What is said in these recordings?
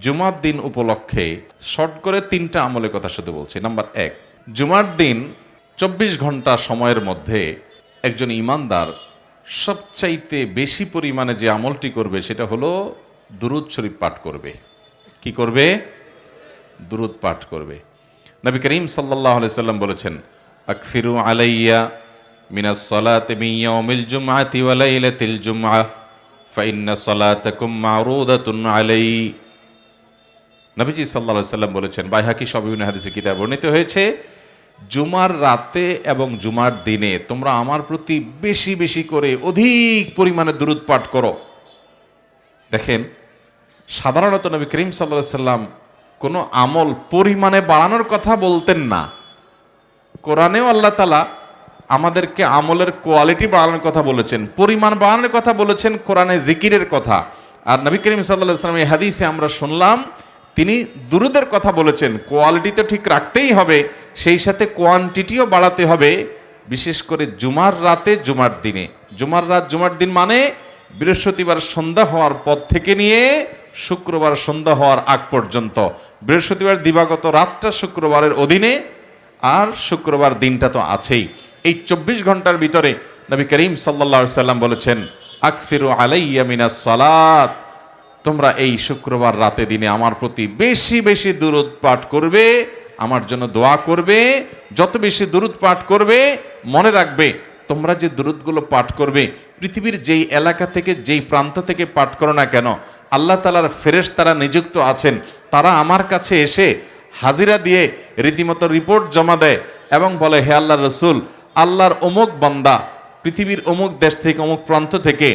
জুমার দিন উপলক্ষে শর্ট করে তিনটা আমলের কথা শুধু বলছি। নাম্বার এক, জুমার দিন চব্বিশ ঘণ্টা সময়ের মধ্যে একজন ইমানদার সবচাইতে বেশি পরিমাণে যে আমলটি করবে, সেটা হলো দুরুদ শরীফ পাঠ করবে। কি করবে? দুরুদ পাঠ করবে। নবী করিম সাল্লাহ সাল্লাম বলেছেন, আকফিরু আলাইয়া মিনাস সালাতে মিয়াউমিল জুমআতি ওয়া লাইলাতিল জুমআহ ফাইন্না সালাতাকুম মারুদাতুন আলাই। নবীজি সাল্লাহ সাল্লাম বলেছেন, বাইহাকি সব বিভিন্ন হাদিসে কিতাব বর্ণিত হয়েছে, জুমার রাতে এবং জুমার দিনে তোমরা আমার প্রতি বেশি বেশি করে অধিক পরিমাণে দূরত পাঠ করো। দেখেন, সাধারণত নবী করিম সাল্লাহ সাল্লাম কোনো আমল পরিমাণে বাড়ানোর কথা বলতেন না। কোরআনেও আল্লাহ তালা আমাদেরকে আমলের কোয়ালিটি বাড়ানোর কথা বলেছেন, পরিমাণ বাড়ানোর কথা বলেছেন, কোরআনে জিকিরের কথা। আর নবী করিম সাল্লাহ সাল্লাম এই হাদিসে আমরা শুনলাম তিনি দুরুদের কথা বলেছেন কোয়ালিটি তো ঠিক রাখতেই হবে, সেই সাথে কোয়ান্টিটিও বাড়াতে হবে, বিশেষ করে জুমার রাতে জুমার দিনে। জুমার রাত জুমার দিন মানে বৃহস্পতিবার সন্ধ্যা হওয়ার পর থেকে নিয়ে শুক্রবার সন্ধ্যা হওয়ার আগ পর্যন্ত। বৃহস্পতিবার দিবাগত রাতটা শুক্রবারের অধীনে, আর শুক্রবার দিনটা তো আছেই। এই চব্বিশ ঘণ্টার ভিতরে নবী করিম সাল্লা সাল্লাম বলেছেন, আকফিরু আলাইয়া মিনাস সালাত। তোমরা এই শুক্রবার রাতে দিনে আমার প্রতি বেশি বেশি দূরত পাঠ করবে, আমার জন্য দোয়া করবে, যত বেশি দূরত পাঠ করবে, মনে রাখবে তোমরা যে দূরতগুলো পাঠ করবে, পৃথিবীর যেই এলাকা থেকে, যেই প্রান্ত থেকে পাঠ করো না কেন, আল্লাহ তালার ফেরেশ তারা নিযুক্ত আছেন, তারা আমার কাছে এসে হাজিরা দিয়ে রীতিমতো রিপোর্ট জমা দেয় এবং বলে, হে আল্লাহ রসুল, আল্লাহর অমুক বান্দা, পৃথিবীর অমুক দেশ থেকে, অমুক প্রান্ত থেকে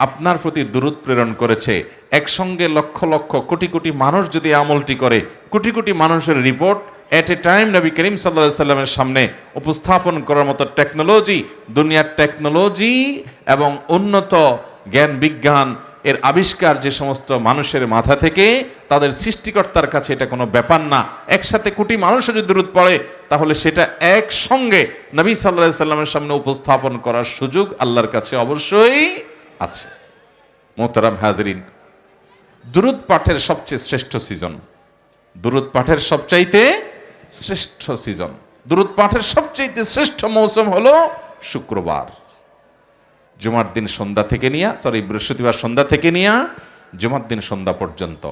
আপনার প্রতি দূরত প্রেরণ করেছে। একসঙ্গে লক্ষ লক্ষ কোটি কোটি মানুষ যদি আমলটি করে, কোটি কোটি মানুষের report at a time Nabi Karim সাল্লা সাল্লামের সামনে উপস্থাপন করার মতো টেকনোলজি দুনিয়ার টেকনোলজি এবং উন্নত জ্ঞান বিজ্ঞান এর আবিষ্কার যে সমস্ত মানুষের মাথা থেকে, তাদের সৃষ্টিকর্তার কাছে এটা কোনো ব্যাপার না। একসাথে কোটি মানুষ যদি দূরত পড়ে, তাহলে সেটা একসঙ্গে নবী সাল্লাহ সাল্লামের সামনে উপস্থাপন করার সুযোগ আল্লাহর কাছে অবশ্যই আছে। মোহতারাম হাজরিন, দুরুদ পাঠের সবচেয়ে শ্রেষ্ঠ সিজন। দুরুদ পাঠের সবচাইতে শ্রেষ্ঠ সিজন। দুরুদ পাঠের সবচাইতে শ্রেষ্ঠ মৌসুম হলো শুক্রবার। জুমার দিন সন্ধ্যা থেকে নিয়া সরি বৃহস্পতিবার সন্ধ্যা থেকে নিয়া জুমার দিন সন্ধ্যা পর্যন্ত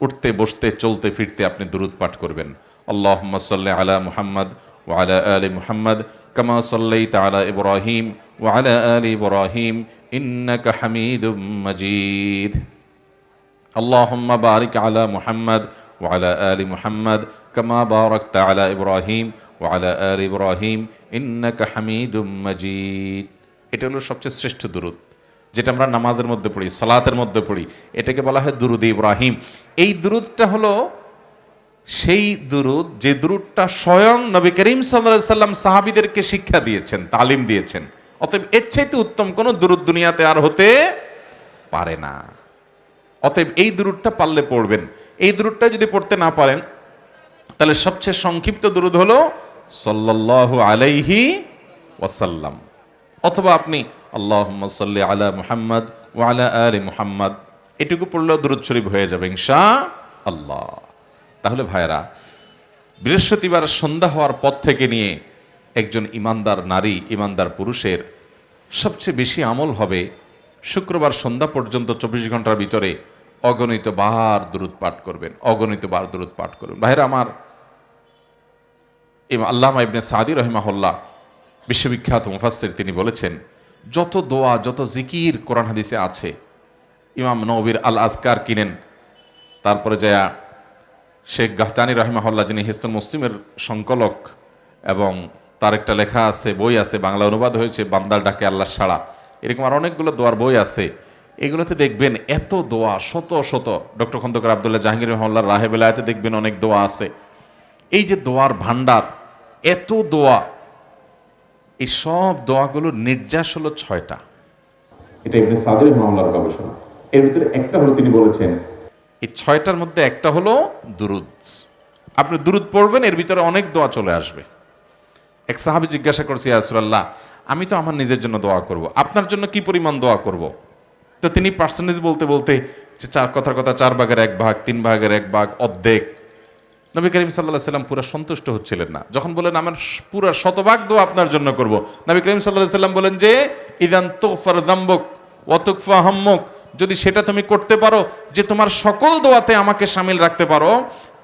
উঠতে, বসতে, চলতে, ফিরতে আপনি দুরুদ পাঠ করবেন। আল্লাহ সাল্লি আলা মুহাম্মদ ও আলা মুহাম্মদ, কামা সাল্লাই তালা ইব্রাহিম ও আলা আলী ইব্রাহিম ইন্নাকা হামিদুম মজিদ اللهم بارك على محمد وعلى آل محمد كما باركت على إبراهيم وعلى آل إبراهيم إنك حميد مجيد এটা হলো সবচেয়ে শ্রেষ্ঠ দুরুদ যেটা আমরা নামাজের মধ্যে পড়ি সালাতের মধ্যে পড়ি এটাকে বলা হয় দুরুদ ইব্রাহিম এই দুরুদটা হলো সেই দুরুদ যে দুরুদটা স্বয়ং নবী করিম সাল্লাহ সাল্লাম সাহাবিদেরকে শিক্ষা দিয়েছেন তালিম দিয়েছেন অতএব এর চাইতে উত্তম কোনো দুরুদ দুনিয়াতে আর হতে পারে না। অতএব এই দুরুদটা পারলে পড়বেন। এই দুরুদটা যদি পড়তে না পারেন, তাহলে সবচেয়ে সংক্ষিপ্ত দুরুদ হলো সাল্লাল্লাহু আলাইহি ওয়াসাল্লাম। অথবা আপনি আল্লাহ সাল্লি আলা মুহাম্মদ ও আলা আলি মুহাম্মদ, এটুকু পড়লেও দুরুদ শরীফ হয়ে যাবে ইনশা আল্লাহ তাহলে ভাইরা বৃহস্পতিবার সন্ধ্যা হওয়ার পর থেকে নিয়ে একজন ইমানদার নারী, ইমানদার পুরুষের সবচেয়ে বেশি আমল হবে শুক্রবার সন্ধ্যা পর্যন্ত চব্বিশ ঘণ্টার ভিতরে অগণিত বার দূরত পাঠ করবেন, অগণিত বার দূরত পাঠ করবেন ভাইরা আমার আল্লামা ইবনে সাদি রহিমাহুল্লাহ, বিশ্ববিখ্যাত মুফাসসির, তিনি বলেছেন, যত দোয়া, যত জিকির কোরআন হাদিসে আছে, ইমাম নবীর আল আজকার কিনেন, তারপরে যায়া শেখ গাহতানি রহিমাহুল্লাহ, যিনি হিস্তুল মুসলিমের সংকলক এবং তার একটা লেখা আছে বই আছে বাংলা অনুবাদ হয়েছে বান্দার ডাকে আল্লাহ সাড়া। এরকম আর অনেকগুলো দোয়ার বই আছে। এগুলোতে দেখবেন এত দোয়া শত শত ডক্টর খন্দকার আবদুল্লাহ জাহাঙ্গীর রহমাল্লাহ রাহেবেলায়তে দেখবেন অনেক দোয়া আছে। এই যে দোয়ার ভান্ডার এত দোয়া এই সব দোয়াগুলোর নির্যাস হলো ছয়টা। এটা ইবনে সাদের মামলার গবেষণা। এর ভিতরে একটা হলো তিনি বলেছেন এই ছয়টার মধ্যে একটা হলো দুরুদ। আপনি দুরুদ পড়বেন এর ভিতরে অনেক দোয়া চলে আসবে। এক সাহাবি জিজ্ঞাসা করছি আসরাল্লাহ আমি তো আমার নিজের জন্য দোয়া করব। আপনার জন্য কি পরিমাণ দোয়া করব? তো তিনি পার্সেন্টেজ বলতে বলতে যে চার কথার কথা, চার ভাগের এক ভাগ, তিন ভাগের এক ভাগ, অর্ধেক। নবী করিম সাল্লাহ সাল্লাম পুরো সন্তুষ্ট হচ্ছিলেন না। যখন বলেন আমার পুরো শতভাগ দোয়া আপনার জন্য করব। নবী করিম সাল্লাহ সাল্লাম বলেন যে, ইদান তোফার দাম্বক অতুকফা হাম্মক। যদি সেটা তুমি করতে পারো, যে তোমার সকল দোয়াতে আমাকে সামিল রাখতে পারো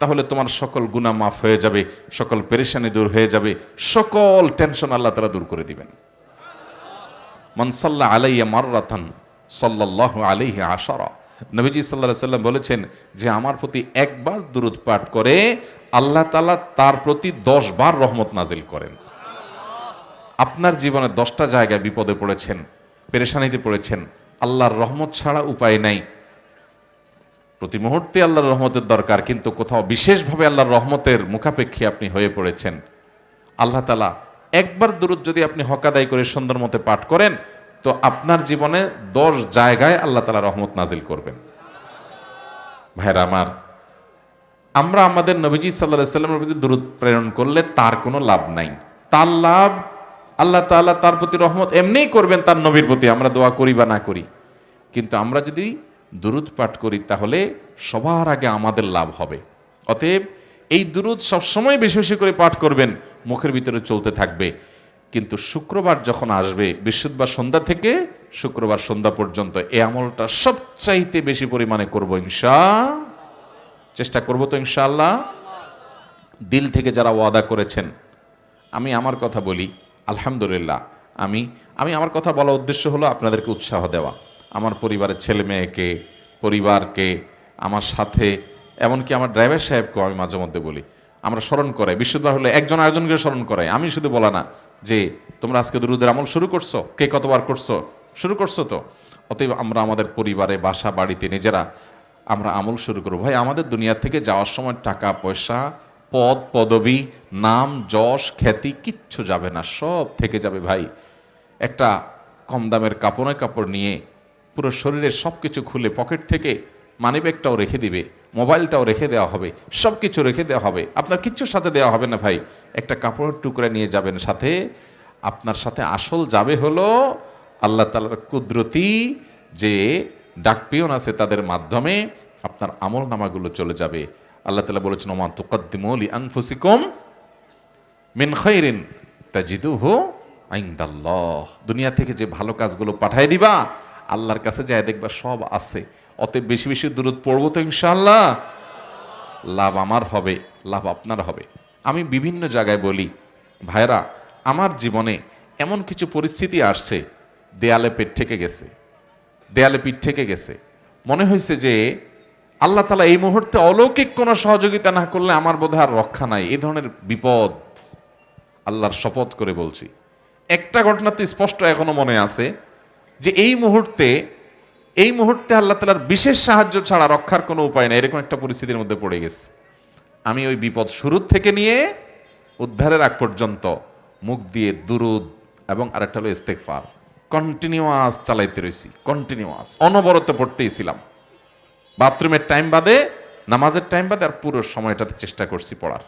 তাহলে তোমার সকল গুনাহ মাফ হয়ে যাবে, সকল পেরেশানি দূর হয়ে যাবে, সকল টেনশন আল্লাহ তারা দূর করে দিবেন। মনসাল্লা আলাইয়া মাররাতান সাল্লাল্লাহু আলাইহি আশারা। নবীজি সাল্লাহ সাল্লাম বলেছেন যে, আমার প্রতি একবার দুরুদ পাঠ করে আল্লাহ তালা তার প্রতি দশ বার রহমত নাজিল করেন। আপনার জীবনে দশটা জায়গায় বিপদে পড়েছেন, পেরেশানিতে পড়েছেন, আল্লাহর রহমত ছাড়া উপায় নাই। প্রতি মুহূর্তে আল্লাহর রহমতের দরকার, কিন্তু কোথাও বিশেষভাবে আল্লাহর রহমতের মুখাপেক্ষী আপনি হয়ে পড়েছেন। আল্লাহ তালা একবার দূরত যদি আপনি হকাদাই করে সুন্দর মতে পাঠ করেন, তো আপনার জীবনে দশ জায়গায় আল্লাহ তালা রহমত নাজিল করবেন। ভাইরা আমার, আমরা আমাদের নবীজি সাল্লাহ সাল্লামের প্রতি দূরত প্রেরণ করলে তার কোনো লাভ নাই। তার লাভ আল্লাহ তাআলা তার প্রতি রহমত এমনিই করবেন তার নবীর প্রতি, আমরা দোয়া করি বা না করি। কিন্তু আমরা যদি দুরুদ পাঠ করি তাহলে সবার আগে আমাদের লাভ হবে। অতএব এই দুরুদ সবসময় বেশি বেশি করে পাঠ করবেন, মুখের ভিতরে চলতে থাকবে। কিন্তু শুক্রবার যখন আসবে, বৃহস্পতিবার সন্ধ্যা থেকে শুক্রবার সন্ধ্যা পর্যন্ত এ আমলটা সবচাইতে বেশি পরিমাণে করব ইনশা, চেষ্টা করব তো ইনশাআল্লাহ। দিল থেকে যারা ওয়াদা করেছেন, আমি আমার কথা বলি, আলহামদুলিল্লাহ, আমি আমি আমার কথা বলা উদ্দেশ্য হলো আপনাদেরকে উৎসাহ দেওয়া। আমার পরিবারের ছেলে মেয়েকে, পরিবারকে, আমার সাথে, এমনকি আমার ড্রাইভার সাহেবকেও আমি মাঝে মধ্যে বলি, আমরা স্মরণ করাই। বিশুদ্ধবার হলে একজন আরেকজনকে স্মরণ করাই। আমি শুধু বলা না যে, তোমরা আজকে দুরুদের আমল শুরু করছ? কে কতবার করছ? শুরু করছ তো? অতএব আমরা আমাদের পরিবারে, বাসা, বাড়িতে নিজেরা আমরা আমল শুরু করব। ভাই, আমাদের দুনিয়া থেকে যাওয়ার সময় টাকা, পয়সা, পদ, পদবি, নাম, যশ, খ্যাতি কিচ্ছু যাবে না, সব থেকে যাবে ভাই। একটা কম দামের কাপড়ে কাপড় নিয়ে পুরো শরীরের সব কিছু খুলে পকেট থেকে মানিব্যাগটাও রেখে দিবে মোবাইলটাও রেখে দেওয়া হবে সব কিছু রেখে দেওয়া হবে। আপনার কিচ্ছুর সাথে দেওয়া হবে না ভাই। একটা কাপড়ের টুকরা নিয়ে যাবেন সাথে। আপনার সাথে আসল যাবে হলো আল্লাহ তালার কুদরতি যে ডাকপিয়ন আছে তাদের মাধ্যমে আপনার আমল নামাগুলো চলে যাবে। আল্লাহ তালা বলেছেন ওমান তুকদ্দিমলি আনফুসিকুম মিন খৈরিন তাজিদুহু আইন্দাল্লাহ। দুনিয়া থেকে যে ভালো কাজগুলো পাঠাই দিবা আল্লাহর কাছে যায় দেখবা সব আছে। অতএব বেশি বেশি দূরত পড়ব তো ইনশাআল্লাহ। লাভ আমার হবে, লাভ আপনার হবে। আমি বিভিন্ন জায়গায় বলি ভাইরা আমার জীবনে এমন কিছু পরিস্থিতি আসছে, দেয়ালে পেট থেকে গেছে, দেয়ালে পিঠ থেকে গেছে। মনে হয়েছে যে আল্লাহ তালা এই মুহূর্তে অলৌকিক কোনো সহযোগিতা না করলে আমার বোধহয় আর রক্ষা নাই। এই ধরনের বিপদ আল্লাহর শপথ করে বলছি। একটা ঘটনা তো স্পষ্ট এখনও মনে আছে। যে এই মুহূর্তে এই মুহূর্তে আল্লাহ তালার বিশেষ সাহায্য ছাড়া রক্ষার কোনো উপায় নেই, এরকম একটা পরিস্থিতির মধ্যে পড়ে গেছে। আমি ওই বিপদ শুরুর থেকে নিয়ে উদ্ধারের আগ পর্যন্ত মুখ দিয়ে দুরুদ এবং আরেকটা হলো ইস্তেকফার কন্টিনিউয়াস চালাইতে রয়েছি কন্টিনিউয়াস। অনবরত পড়তেই ছিলাম। বাথরুমের টাইম বাদে, নামাজের টাইম বাদে আর পুরো সময়টাতে চেষ্টা করছি পড়ার।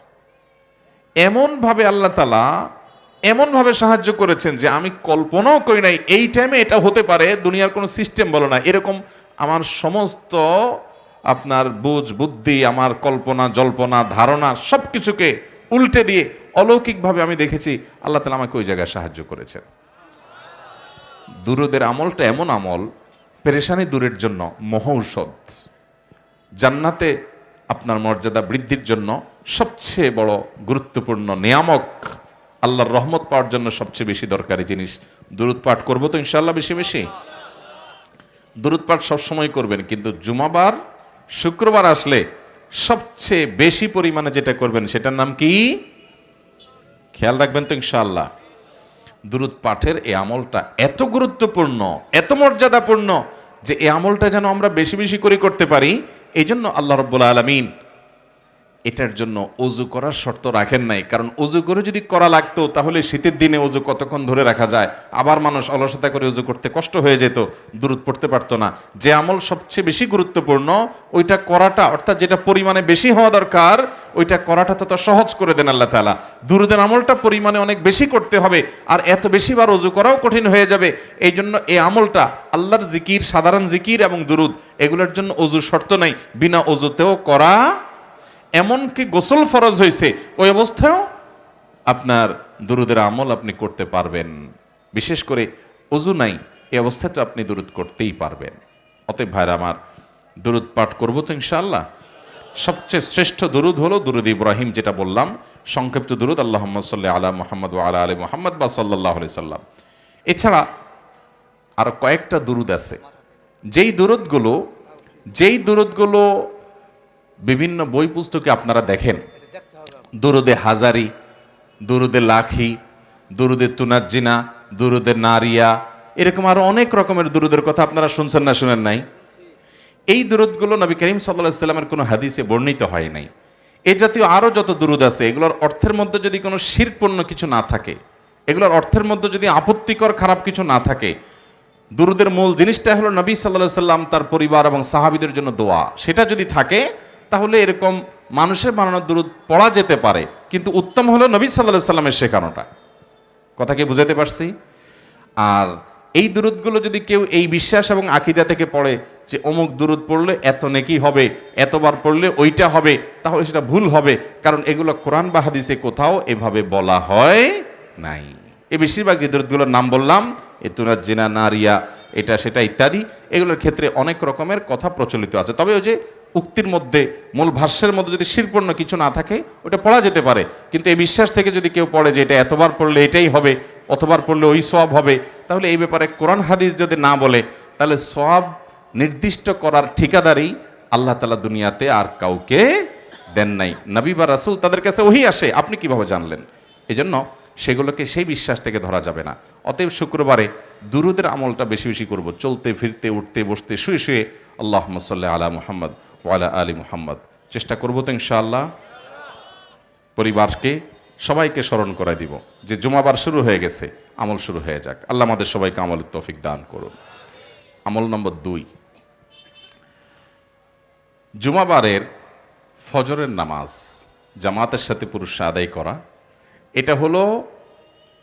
এমনভাবে আল্লাহ তালা এমনভাবে সাহায্য করেছেন যে আমি কল্পনাও করি নাই, এই টাইমে এটা হতে পারে, দুনিয়ার কোনো সিস্টেম বলো না। এরকম আমার সমস্ত আপনার বুঝ, বুদ্ধি, আমার কল্পনা, জল্পনা, ধারণা সব কিছুকে উল্টে দিয়ে অলৌকিকভাবে আমি দেখেছি, আল্লাহ তালা আমাকে ওই জায়গায় সাহায্য করেছেন। দুরুদের আমলটা এমন আমল, পেরেশানি দূরের জন্য, মহৌষধ। জান্নাতে আপনার মর্যাদা বৃদ্ধির জন্য সবচেয়ে বড় গুরুত্বপূর্ণ নিয়ামক আল্লাহর রহমত পাওয়ার জন্য সবচেয়ে বেশি দরকারি জিনিস। দুরুদ পাঠ করব তো ইনশাল্লাহ বেশি বেশি? দুরুদ পাঠ সবসময় করবেন, কিন্তু জুমাবার, শুক্রবার আসলে সবচেয়ে বেশি পরিমাণে যেটা করবেন সেটার নাম কি? খেয়াল রাখবেন তো ইনশাআল্লাহ। দুরুদ পাঠের এই আমলটা এত গুরুত্বপূর্ণ, এত মর্যাদাপূর্ণ যে এই আমলটা যেন আমরা বেশি বেশি করে করতে পারি এই জন্য আল্লাহ রব্বুল আলমিন এটার জন্য অজু করার শর্ত রাখেন নাই। কারণ অজু করে যদি করা লাগতো, তাহলে শীতের দিনে অজু কতক্ষণ ধরে রাখা যায়? আবার মানুষ অলসতা করে অজু করতে কষ্ট হয়ে যেত, দূরত পড়তে পারতো না। যে আমল সবচেয়ে বেশি গুরুত্বপূর্ণ, ওইটা করাটা, অর্থাৎ যেটা পরিমাণে বেশি হওয়া দরকার, ওইটা করাটা তত সহজ করে দেন আল্লাহ তালা দুরুদের আমলটা পরিমাণে অনেক বেশি করতে হবে, আর এত বেশি বার অজু করাও কঠিন হয়ে যাবে। এই জন্য এই আমলটা আল্লাহর জিকির, সাধারণ জিকির এবং দুরুদ এগুলোর জন্য অজু শর্ত নাই। বিনা অজুতেও করা এমনকি গোসল ফরজ হয়েছে, ওই অবস্থায়ও আপনার দুরুদের আমল আপনি করতে পারবেন। বিশেষ করে অজু নাই, এই অবস্থাটা আপনি দুরুদ করতেই পারবেন। অতএব ভাইরা আমার, দুরুদ পাঠ করব তো ইনশাআল্লাহ? সবচেয়ে শ্রেষ্ঠ দুরুদ হলো দুরুদ ইব্রাহিম যেটা বললাম, সংক্ষিপ্ত দুরুদ আল্লাহ সাল্লি আলা মোহাম্মদ আলা আলী মোহাম্মদ বা সাল্লাহ সাল্লাম। এছাড়া আরও কয়েকটা দুরুদ আছে। যেই দুরুদগুলো যেই দুরুদগুলো বিভিন্ন বই পুস্তকে আপনারা দেখেন। দুরুদে হাজারি, দুরুদে লাখি, দুরুদে তুনাজ্জিনা, দুরুদে নারিয়া, এরকম আরও অনেক রকমের দুরুদের কথা আপনারা শুনছেন না শুনেন নাই। এই দুরুদগুলো নবী করিম সাল্লাহ সাল্লামের কোনো হাদিসে বর্ণিত হয় নাই। এ জাতীয় আরও যত দুরুদ আছে, এগুলোর অর্থের মধ্যে যদি কোনো শিরপূর্ণ কিছু না থাকে, এগুলোর অর্থের মধ্যে যদি আপত্তিকর খারাপ কিছু না থাকে, দুরুদের মূল জিনিসটা হলো নবী সাল্লাহ সাল্লাম তার পরিবার এবং সাহাবিদের জন্য দোয়া। সেটা যদি থাকে তাহলে এরকম মানুষের বানানো দুরুদ পড়া যেতে পারে। কিন্তু উত্তম হলো নবী সাল্লাহ সাল্লামের শেখানোটা। কথা কি বুঝাতে পারছি? আর এই দুরুদগুলো যদি কেউ এই বিশ্বাস এবং আকিদা থেকে পড়ে যে অমুক দুরুদ পড়লে এত নেকি হবে, এতবার পড়লে ওইটা হবে, তাহলে সেটা ভুল হবে, কারণ এগুলো কোরআন বা হাদিসে কোথাও এভাবে বলা হয় নাই। এই বেশিরভাগ যে দুরুদগুলোর নাম বললাম, এ তুনার জেনা, নারিয়া, এটা, সেটা ইত্যাদি, এগুলোর ক্ষেত্রে অনেক রকমের কথা প্রচলিত আছে। তবে ওই যে উক্তির মধ্যে মূল ভাষ্যের মধ্যে যদি শিরপূর্ণ কিছু না থাকে, ওটা পড়া যেতে পারে। কিন্তু এই বিশ্বাস থেকে যদি কেউ পড়ে যে এটা এতবার পড়লে এটাই হবে, অতবার পড়লে ওই সব হবে, তাহলে এই ব্যাপারে কোরআন হাদিস যদি না বলে, তাহলে সব নির্দিষ্ট করার ঠিকাদারি আল্লাহ তালা দুনিয়াতে আর কাউকে দেন নাই। নবী বা রাসুল তাদের কাছে ওহি আসে, আপনি কীভাবে জানলেন? এজন্য সেগুলোকে সেই বিশ্বাস থেকে ধরা যাবে না। অতএব শুক্রবারে দুরুদের আমলটা বেশি বেশি করব, চলতে, ফিরতে, উঠতে, বসতে, শুয়ে শুয়ে আল্লাহ সাল্লাহ আলা মুহাম্মদ। ওয়ালা আলী মুহাম্মদ। চেষ্টা করব তো ইনশাআল্লাহ পরিবারকে, সবাইকে স্মরণ করাই দিব যে জুমাবার শুরু হয়ে গেছে, আমল শুরু হয়ে যাক। আল্লাহ আমাদের সবাইকে আমলের তৌফিক দান করুন। আমল নম্বর দুই। জুমাবারের ফজরের নামাজ, জামাতের সাথে পুরুষরা আদায় করা, এটা হলো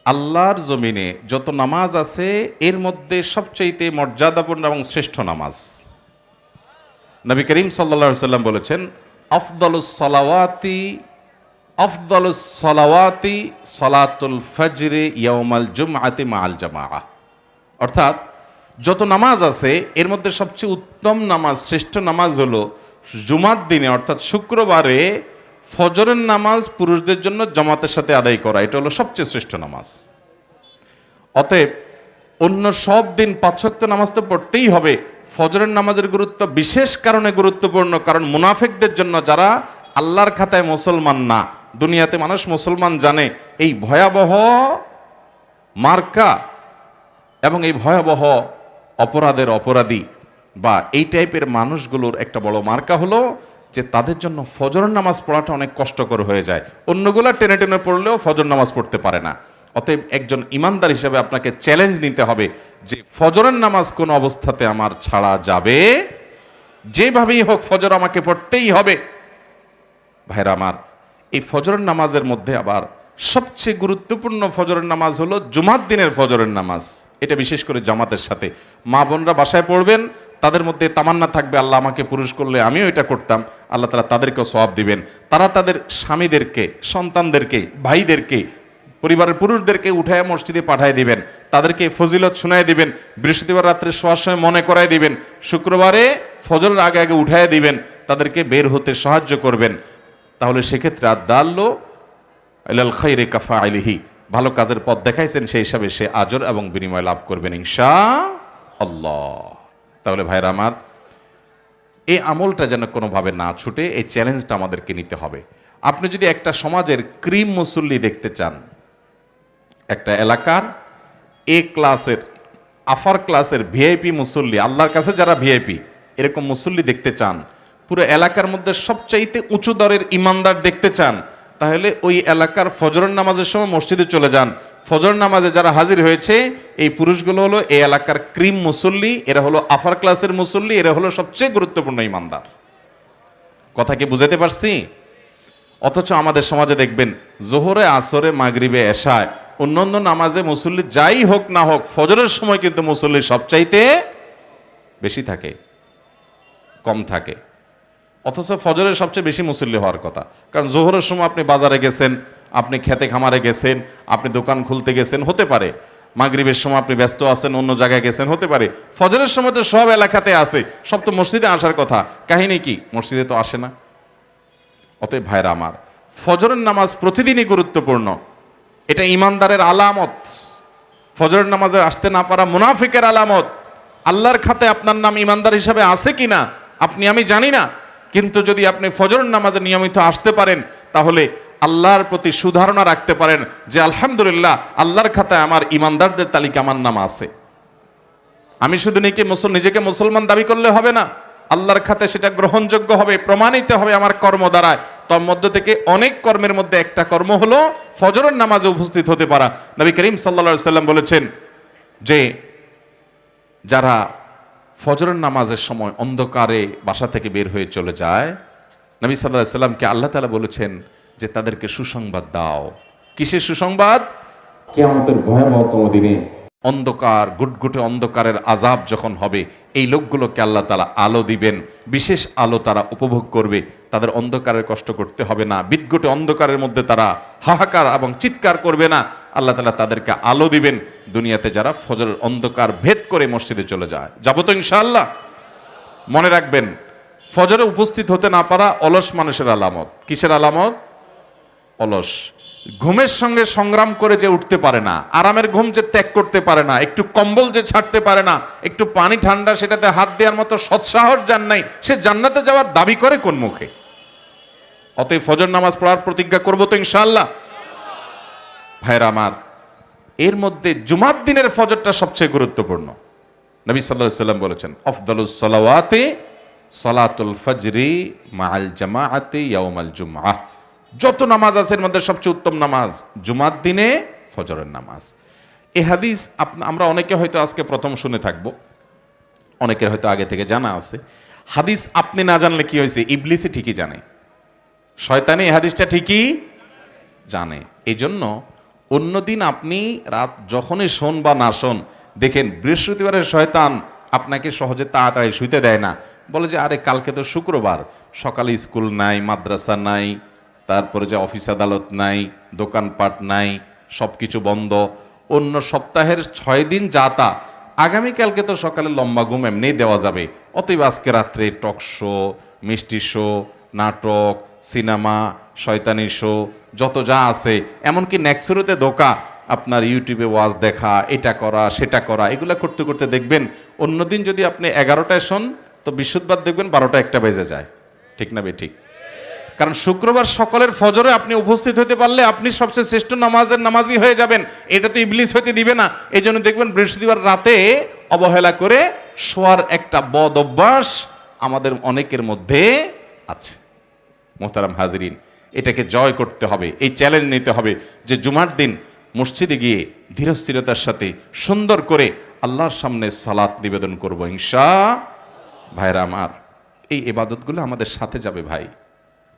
আল্লাহর জমিনে যত নামাজ আছে, এর মধ্যে সবচাইতে মর্যাদাপূর্ণ এবং শ্রেষ্ঠ নামাজ। নবী করিম সাল্লা সাল্লাম বলেছেন, আফদলুস সলাওয়াতি আফদলুস সলাওয়াতি সলাতুল ফজরে ইয়াউমাল জুমআতি মাআল জামাআ অর্থাৎ, যত নামাজ আছে, এর মধ্যে সবচেয়ে উত্তম নামাজ, শ্রেষ্ঠ নামাজ হলো জুমার দিনে, অর্থাৎ শুক্রবারে ফজরের নামাজ পুরুষদের জন্য জামাতের সাথে আদায় করা, এটা হলো সবচেয়ে শ্রেষ্ঠ নামাজ। অতএব অন্য সব দিন পাঁচশক্ত নামাজ তো পড়তেই হবে। ফজরের নামাজের গুরুত্ব বিশেষ কারণে গুরুত্বপূর্ণ, কারণ মুনাফিকদের জন্য যারা আল্লাহর খাতায় মুসলমান না, দুনিয়াতে মানুষ মুসলমান জানে, এই ভয়াবহ মার্কা এবং এই ভয়াবহ অপরাধের অপরাধী বা এই টাইপের মানুষগুলোর একটা বড় মার্কা হলো যে তাদের জন্য ফজর নামাজ পড়াটা অনেক কষ্টকর হয়ে যায়। অন্যগুলা টেনে টেনে পড়লেও ফজর নামাজ পড়তে পারে না। অতএব একজন ইমানদার হিসেবে আপনাকে চ্যালেঞ্জ নিতে হবে যে ফজরের নামাজ কোন অবস্থাতে আমার ছাড়া যাবে? যেভাবেই হোক ফজর আমাকে পড়তেই হবে। ভাইরা আমার, এই ফজরের নামাজের মধ্যে আবার সবচেয়ে গুরুত্বপূর্ণ ফজরের নামাজ হলো জুমার দিনের ফজরের নামাজ। এটা বিশেষ করে জামাতের সাথে। মা বোনরা বাসায় পড়বেন, তাদের মধ্যে তামান্না থাকবে, আল্লাহ আমাকে পুরুষ করলে আমিও এটা করতাম, আল্লাহ তালা তাদেরকেও সবাব দিবেন। তারা তাদের স্বামীদেরকে, সন্তানদেরকে, ভাইদেরকে পরিবারের পুরুষদেরকে উঠায় মসজিদে পাঠায় দিবেন, তাদেরকে ফজিলত শুনায় দিবেন, বৃহস্পতিবার রাত্রে শোয়ার সময় মনে করায় দিবেন, শুক্রবারে ফজরের আগে আগে উঠায় দিবেন, তাদেরকে বের হতে সাহায্য করবেন। তাহলে সেক্ষেত্রে আদাল্লো আলাল খাইরে কাফা আলিহি। ভালো কাজের পথ দেখাইছেন, সেই হিসাবে সে আজর এবং বিনিময় লাভ করবেন ইনশা আল্লাহ তাহলে ভাইরা আমার এই আমলটা যেন কোনোভাবে না ছুটে, এই চ্যালেঞ্জটা আমাদেরকে নিতে হবে। আপনি যদি একটা সমাজের ক্রিম মুসল্লি দেখতে চান একটা এলাকার এ ক্লাসের, আফার ক্লাসের ভিআইপি মুসল্লি, আল্লাহর কাছে যারা ভিআইপি, এরকম মুসল্লি দেখতে চান, পুরো এলাকার মধ্যে সবচাইতে উঁচু দরের ইমানদার দেখতে চান, তাহলে ওই এলাকার ফজরের নামাজের সময় মসজিদে চলে যান। ফজর নামাজে যারা হাজির হয়েছে, এই পুরুষগুলো হলো এই এলাকার ক্রিম মুসল্লি, এরা হলো আফার ক্লাসের মুসল্লি, এরা হলো সবচেয়ে গুরুত্বপূর্ণ ইমানদার। কথা কি বুঝাতে পারছি? অথচ আমাদের সমাজে দেখবেন, জোহরে, আসরে, মাগরিবে, এশায় অন্যান্য নামাজে মুসল্লি যাই হোক না হোক, ফজরের সময় কিন্তু মুসল্লি সবচাইতে বেশি থাকে, কম থাকে। অথচ ফজরের সবচেয়ে বেশি মুসল্লি হওয়ার কথা। কারণ জোহরের সময় আপনি বাজারে গেছেন, আপনি খেতে খামারে গেছেন, আপনি দোকান খুলতে গেছেন, হতে পারে। মাগরিবের সময় আপনি ব্যস্ত আছেন, অন্য জায়গায় গেছেন, হতে পারে। ফজরের সময় তো সব এলাকাতে আছে, সব তো মসজিদে আসার কথা। কাহিনী কি? মসজিদে তো আসে না। অতএব ভাইরা আমার, ফজরের নামাজ প্রতিদিনই গুরুত্বপূর্ণ। এটা ইমানদারের আলামত। ফজরের নামাজে আসতে না পারা মুনাফিকের আলামত। আল্লাহর খাতে আপনার নাম ইমানদার হিসাবে আছে কিনা, আপনি, আমি জানি না। কিন্তু যদি আপনি ফজর নামাজে নিয়মিত আসতে পারেন, তাহলে আল্লাহর প্রতি সুধারণা রাখতে পারেন যে, আলহামদুলিল্লাহ, আল্লাহর খাতায় আমার ইমানদারদের তালিকা আমার নাম আছে। আমি শুধু মুসল, নিজেকে মুসলমান দাবি করলে হবে না। আল্লাহর খাতে সেটা গ্রহণযোগ্য হবে, প্রমাণিত হবে আমার কর্ম দ্বারায় তার মধ্যে থেকে অনেক কর্মের মধ্যে একটা কর্ম হলো ফজরের নামাজে উপস্থিত হতে পারা। নবী করিম সাল্লা সাল্লাম বলেছেন যে, যারা ফজরের নামাজের সময় অন্ধকারে বাসা থেকে বের হয়ে চলে যায়, নবী সাল্লাহ সাল্লামকে আল্লাহ তালা বলেছেন যে, তাদেরকে সুসংবাদ দাও। কিসের সুসংবাদ? কেয়ামতের ভয়াবহতম দিনে অন্ধকার, গুটগুটে অন্ধকারের আজাব যখন হবে, এই লোকগুলোকে আল্লাহ তালা আলো দিবেন। বিশেষ আলো তারা উপভোগ করবে। তাদের অন্ধকারের কষ্ট করতে হবে না। বিদ্যুটে অন্ধকারের মধ্যে তারা হাহাকার এবং চিৎকার করবে না। আল্লাহ তালা তাদেরকে আলো দিবেন। দুনিয়াতে যারা ফজরের অন্ধকার ভেদ করে মসজিদে চলে যায়। যাব তো ইনশাআল্লাহ। মনে রাখবেন, ফজরে উপস্থিত হতে না পারা অলস মানুষের আলামত। কিসের আলামত? অলস। ঘুমের সঙ্গে সংগ্রাম করে যে উঠতে পারে না, আরামের ঘুম যে ত্যাগ করতে পারে না, একটু কম্বল যে ছাড়তে পারে না, একটু পানি ঠান্ডা, সেটাতে হাত দেওয়ার মতো সৎসাহর যান নাই, সে জান্নাতে যাওয়ার দাবি করে কোন মুখে? অতএব ফজর নামাজ পড়ার প্রতিজ্ঞা করব তো ইনশাল্লাহ ভাইরা আমার, এর মধ্যে জুমার দিনের ফজরটা সবচেয়ে গুরুত্বপূর্ণ। নবী সাল্লাহ সাল্লাম বলেছেন অফদলুস সালাওয়াতে সলাতুল ফজরি মাল জামাআতে ইয়াউমাল জুমআহ। যত নামাজ আছে এর মধ্যে সবচেয়ে উত্তম নামাজ জুমার দিনে ফজরের নামাজ। এ হাদিস আমরা অনেকে হয়তো আজকে প্রথম শুনে থাকব, অনেকের হয়তো আগে থেকে জানা আছে। হাদিস আপনি না জানলে কি হয়েছে? ইবলিসে ঠিকই জানে। শয়তানি এই হাদিসটা ঠিকই জানে। এই জন্য অন্যদিন আপনি রাত যখনই শোন বা না শোন, দেখেন বৃহস্পতিবারের শয়তান আপনাকে সহজে তাড়াতাড়ি শুইতে দেয় না। বলে যে, আরে, কালকে তো শুক্রবার। সকালে স্কুল নাই, মাদ্রাসা নাই তারপরে যে অফিস আদালত নাই, দোকানপাট নাই সব কিছু বন্ধ, অন্য সপ্তাহের ছয় দিন যাতা আগামীকালকে তো সকালে লম্বা ঘুম এমনিই দেওয়া যাবে। অতএব আজকে রাত্রে টক শো, মিষ্টি শো, নাটক, সিনেমা, শয়তানি শো, যত যা আছে, এমনকি নেক্সরোতে দোকা আপনার ইউটিউবে ওয়াজ দেখা, এটা করা, সেটা করা, এগুলো করতে করতে দেখবেন, অন্যদিন যদি আপনি এগারোটায় শোন, তো বৃহস্পতিবার দেখবেন বারোটা একটা বেজে যায়। ঠিক না বে, ঠিক? কারণ শুক্রবার সকলের ফজরে আপনি উপস্থিত হতে পারলে আপনি সবচেয়ে শ্রেষ্ঠ নামাজের নামাজি হয়ে যাবেন। এটা তো ইবলিস হতে দিবে না। এই জন্য দেখবেন বৃহস্পতিবার রাতে অবহেলা করে শোয়ার একটা বদ অভ্যাস আমাদের অনেকের মধ্যে আছে। মোহতারাম হাজরিন, এটাকে জয় করতে হবে, এই চ্যালেঞ্জ নিতে হবে যে জুমার দিন মসজিদে গিয়ে ধীরস্থিরতার সাথে সুন্দর করে আল্লাহর সামনে সালাত নিবেদন করব ইনশা ভাইরা আমার, এই এবাদতগুলো আমাদের সাথে যাবে ভাই।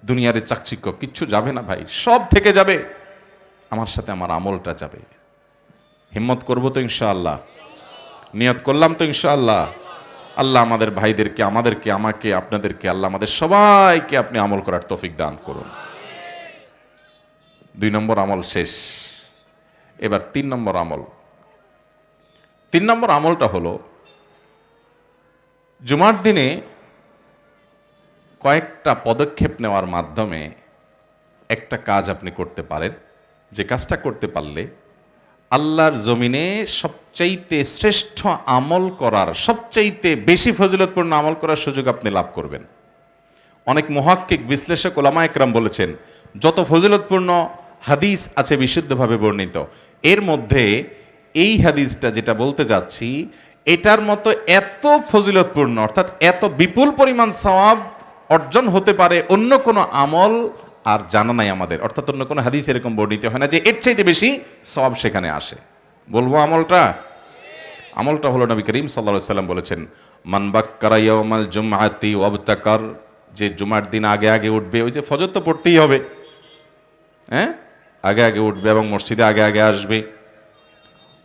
দুনিয়ার চাকচিক্য, কিচ্ছু যাবে না ভাই, সব থেকে যাবে। আমার সাথে আমার আমলটা যাবে। হিম্মত করব তো ইনশাআল্লাহ। নিয়ত করলাম তো ইনশাআল্লাহ। আল্লাহ আমাদের ভাইদেরকে, আমাদেরকে, আমাকে, আপনাদেরকে, আল্লাহ আমাদের সবাইকে আপনি আমল করার তৌফিক দান করুন। দুই নম্বর আমল শেষ। এবার তিন নম্বর আমল। তিন নম্বর আমলটা হলো, জুমার দিনে কয়েকটা পদক্ষেপ নেওয়ার মাধ্যমে একটা কাজ আপনি করতে পারেন। যে কাজটা করতে পারলে আল্লাহর জমিনে সবচাইতে শ্রেষ্ঠ আমল করার, সবচাইতে বেশি ফজিলতপূর্ণ আমল করার সুযোগ আপনি লাভ করবেন। অনেক মহাক্কিক বিশ্লেষক, ওলামা একরাম বলেছেন, যত ফজিলতপূর্ণ হাদিস আছে বিশুদ্ধভাবে বর্ণিত, এর মধ্যে এই হাদিসটা যেটা বলতে যাচ্ছি, এটার মতো এত ফজিলতপূর্ণ, অর্থাৎ এত বিপুল পরিমাণ সওয়াব অর্জন হতে পারে অন্য কোনো আমল আর জানা নাই আমাদের। অর্থাৎ অন্য কোনো হাদিস এরকম বর্ণিত হয় না যে এর চাইতে বেশি সব সেখানে আসে। বলব আমলটা? আমলটা হলো নবী করিম সাল্লা সাল্লাম বলেছেন মানবাক্কারাইয়ামাল জুমাতি ওয়াবতাকার যে জুমার দিন আগে আগে উঠবে, ওই যে ফজর তো পড়তেই হবে। হ্যাঁ? আগে আগে উঠবে এবং মসজিদে আগে আগে আসবে।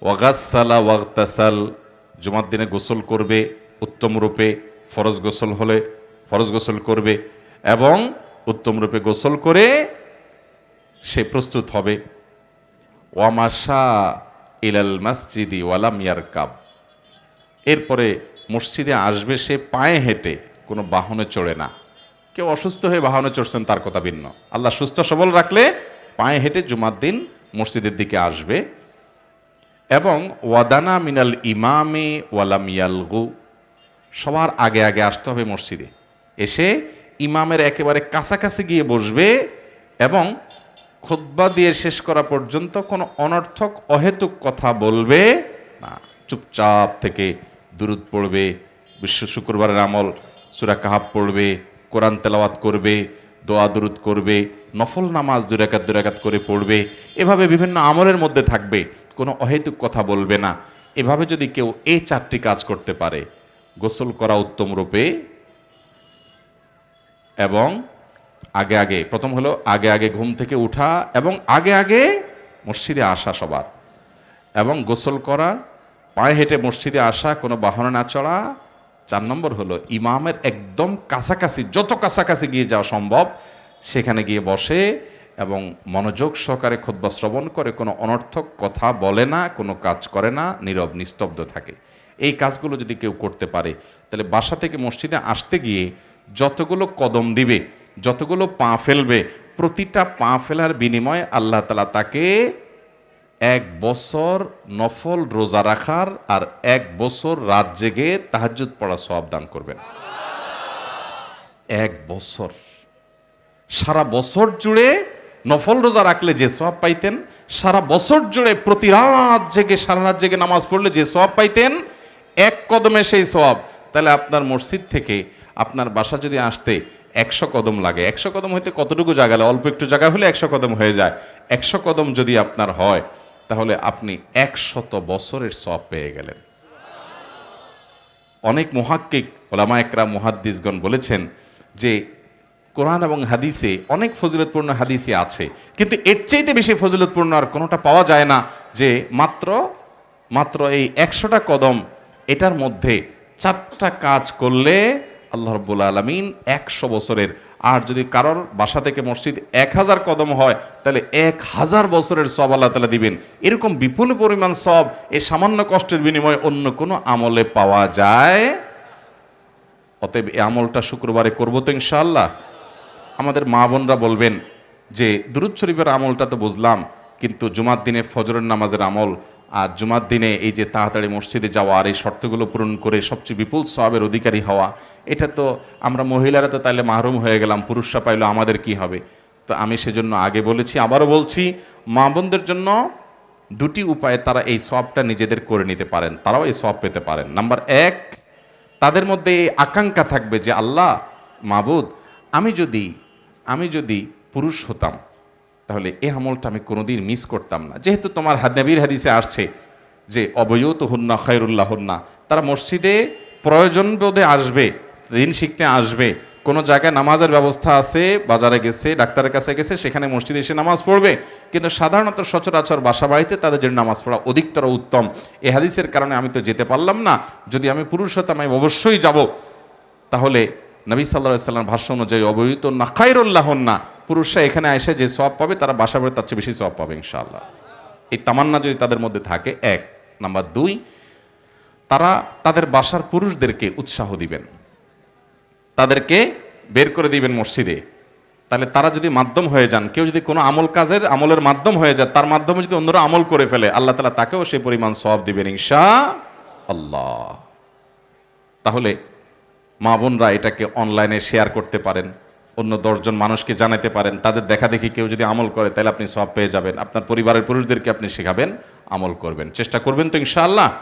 ওয়াগাসালা ওয়াগতাসাল জুমার দিনে গোসল করবে, উত্তম রূপে ফরজ গোসল হলে ফরজ গোসল করবে এবং উত্তম রূপে গোসল করে সে প্রস্তুত হবে। ওয়ামাশা ইলাল মসজিদি ওয়ালাম ইয়ারকাব। এরপরে মসজিদে আসবে সে পায়ে হেঁটে, কোনো বাহনে চড়ে না। কেউ অসুস্থ হয়ে বাহনে চড়ছেন, তার কথা ভিন্ন। আল্লাহ সুস্থ সবল রাখলে পায়ে হেঁটে জুমার দিন মসজিদের দিকে আসবে। এবং ওয়াদানা মিনাল ইমামে ওয়ালাম ইয়ালগু, সবার আগে আগে আসতে হবে মসজিদে। এসে ইমামের একেবারে কাছাকাছি গিয়ে বসবে এবং খুতবা দিয়ে শেষ করা পর্যন্ত কোনো অনর্থক, অহেতুক কথা বলবে না। চুপচাপ থেকে দূরত পড়বে, বিশ্ব শুক্রবারের আমল, সুরা কাহাব পড়বে, কোরআন তেলাওয়াত করবে, দোয়া দুরুদ করবে, নফল নামাজ দুরাকাত দুরাকাত করে পড়বে, এভাবে বিভিন্ন আমলের মধ্যে থাকবে, কোনো অহেতুক কথা বলবে না। এভাবে যদি কেউ এই চারটি কাজ করতে পারে, গোসল করা উত্তম রূপে এবং আগে আগে, প্রথম হলো আগে আগে ঘুম থেকে উঠা এবং আগে আগে মসজিদে আসা সবার এবং গোসল করা, পায়ে হেঁটে মসজিদে আসা, কোনো বাহনে না চড়া। চার নম্বর হলো ইমামের একদম কাছাকাছি, যত কাছাকাছি গিয়ে যাওয়া সম্ভব, সেখানে গিয়ে বসে এবং মনোযোগ সহকারে খোদ্া শ্রবণ করে, কোনো অনর্থক কথা বলে না, কোনো কাজ করে না, নীরব, নিস্তব্ধ থাকে। এই কাজগুলো যদি কেউ করতে পারে, তাহলে বাসা থেকে মসজিদে আসতে গিয়ে যতগুলো কদম দিবে, যতগুলো পা ফেলবে, প্রতিটা পা ফেলার বিনিময়ে আল্লাহ তালা তাকে এক বছর নফল রোজা রাখার আর এক বছর রাত জেগে তাহাজ্জুদ পড়া সব দান করবেন। এক বছর। সারা বছর জুড়ে নফল রোজা রাখলে যে সব পাইতেন, সারা বছর জুড়ে প্রতি রাত জেগে, সারা রাত জেগে নামাজ পড়লে যে সব পাইতেন, এক কদমে সেই সব তাহলে আপনার মসজিদ থেকে আপনার বাসা যদি আসতে একশো কদম লাগে, একশো কদম হইতে কতটুকু জায়গা? অল্প একটু জায়গা হলে একশো কদম হয়ে যায় একশো কদম যদি আপনার হয়, তাহলে আপনি একশত বছরের সব পেয়ে গেলেন অনেক মহাক্কিক ওলামা একরা মুহাদ্দিসগণ বলেছেন যে, কোরআন এবং হাদিসে অনেক ফজিলতপূর্ণ হাদিসই আছে, কিন্তু এর চাইতে বেশি ফজিলতপূর্ণ আর কোনোটা পাওয়া যায় না যে, মাত্র মাত্র এই একশোটা কদম, এটার মধ্যে চারটা কাজ করলে আল্লাহ রব্বুল আলমিন একশো বছরের। আর যদি কারোর বাসা থেকে মসজিদ এক হাজার কদম হয়, তাহলে এক হাজার বছরের সব আল্লাহ তালা দিবেন। এরকম বিপুল পরিমাণ সব এই সামান্য কষ্টের বিনিময়ে অন্য কোনো আমলে পাওয়া যায়? অতএব এই আমলটা শুক্রবারে করব তো ইনশাআল্লাহ। আমাদের মা বোনরা বলবেন যে, দুরুদ শরীফের আমলটা তো বুঝলাম, কিন্তু জুমার দিনে ফজরের নামাজের আমল আর জুমার দিনে এই যে তাড়াতাড়ি মসজিদে যাওয়া আর এই শর্তগুলো পূরণ করে সবচেয়ে বিপুল সবের অধিকারী হওয়া, এটা তো আমরা মহিলারা তো তাহলে মাহরুম হয়ে গেলাম, পুরুষরা পাইলো আমাদের কি হবে? তো আমি সেজন্য আগে বলেছি, আবারও বলছি, মা বোনদের জন্য দুটি উপায়ে তারা এই সবটা নিজেদের করে নিতে পারেন, তারাও এই সব পেতে পারেন। নাম্বার এক, তাদের মধ্যে এই আকাঙ্ক্ষা থাকবে যে, আল্লাহ, মাবুদ, আমি যদি আমি যদি পুরুষ হতাম তাহলে এ আমলটা আমি কোনোদিন মিস করতাম না। যেহেতু তোমার হাদনাবির হাদিসে আসছে যে অবয়ত হন্না খৈরুল্লাহ হন্না তারা মসজিদে প্রয়োজন বোধে আসবে, দিন শিখতে আসবে। কোনো জায়গায় নামাজের ব্যবস্থা আছে, বাজারে গেছে, ডাক্তারের কাছে গেছে, সেখানে মসজিদে এসে নামাজ পড়বে। কিন্তু সাধারণত সচরাচর বাসা বাড়িতে তাদের জন্য নামাজ পড়া অধিকতর উত্তম। এ হাদিসের কারণে আমি তো যেতে পারলাম না। যদি আমি পুরুষ হতাম, আমি অবশ্যই যাব। তাহলে নবী সাল্লা সাল্লাম ভাষ্য অনুযায়ী অবহিত না খাইরুল্লাহ না পুরুষরা এখানে এসে যে সব পাবে, তারা বাসা বাড়ি তার চেয়ে বেশি সব পাবে, ইনশাআল্লাহ। এই তামান্না যদি তাদের মধ্যে থাকে, এক। নাম্বার দুই, তারা তাদের বাসার পুরুষদেরকে উৎসাহ দিবেন। তাদেরকে বের করে দিবেন মসজিদে। তাহলে তারা যদি মাধ্যম হয়ে যান, কেউ যদি কোনো আমল কাজের আমলের মাধ্যম হয়ে যায়, তার মাধ্যমে যদি অন্যরা আমল করে ফেলে, আল্লাহ তালা তাকেও সে পরিমাণ সব দিবেন ইনশা আল্লাহ তাহলে মা বোনরা এটাকে অনলাইনে শেয়ার করতে পারেন। অন্য দশজন মানুষকে জানাতে পারেন, তাদের দেখা দেখি কেউ যদি আমল করে, তাহলে আপনি সব পেয়ে যাবেন। আপনার পরিবারের পুরুষদেরকে আপনি শেখাবেন, আমল করবেন। চেষ্টা করবেন তো ইনশাআল্লাহ।